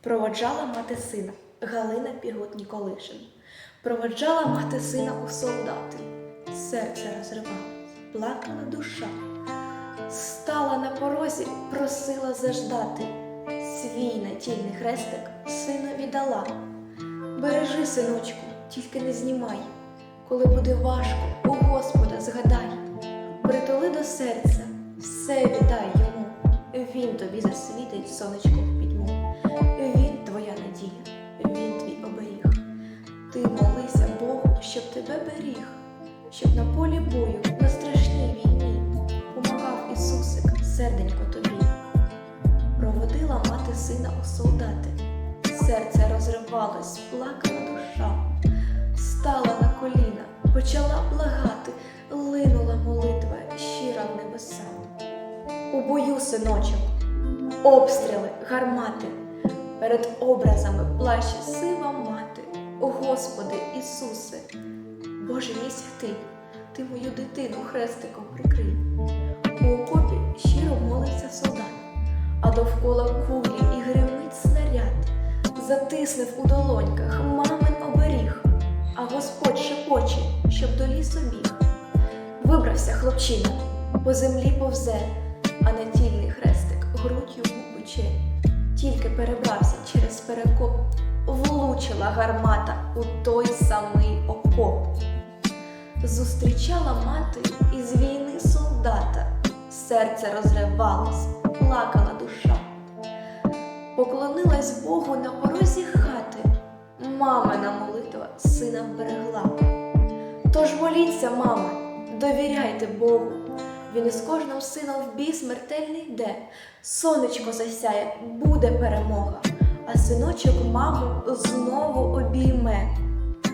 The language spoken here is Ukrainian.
Проводжала мати сина Галина Пігот Ніколишин. Проводжала мати сина у солдати. Серце розривалось, плакала душа. Стала на порозі, просила заждати. Свій натільний хрестик синові дала. Бережи, синочку, тільки не знімай. Коли буде важко, у Господа згадай. Щоб тебе беріг, щоб на полі бою, на страшній війні помагав Ісусик, серденько тобі. Проводила мати сина у солдати, серце розривалось, плакала душа, стала на коліна, почала благати, линула молитва щира в небеса. У бою, синочок, обстріли, гармати, перед образами плаче сива мати. О Господи Ісусе, Боже мій святий, ти мою дитину хрестиком прикрий. У окопі щиро молився солдат, а довкола кулі і гримить снаряд, затиснув у долоньках мамин оберіг, а Господь шепоче, щоб до лісу біг. Вибрався хлопчина, по землі повзе, а натільний хрестик грудь йому пече. Тільки перебрався через перекоп, влучила гармата у той самий окоп. Зустрічала мати із війни солдата, серце розривалось, плакала душа. Поклонилась Богу на порозі хати, мамина молитва сина берегла. Тож моліться, мама, довіряйте Богу. Він із кожним сином в бій смертельний йде. Сонечко засяє, буде перемога, а синочок маму знову обійме.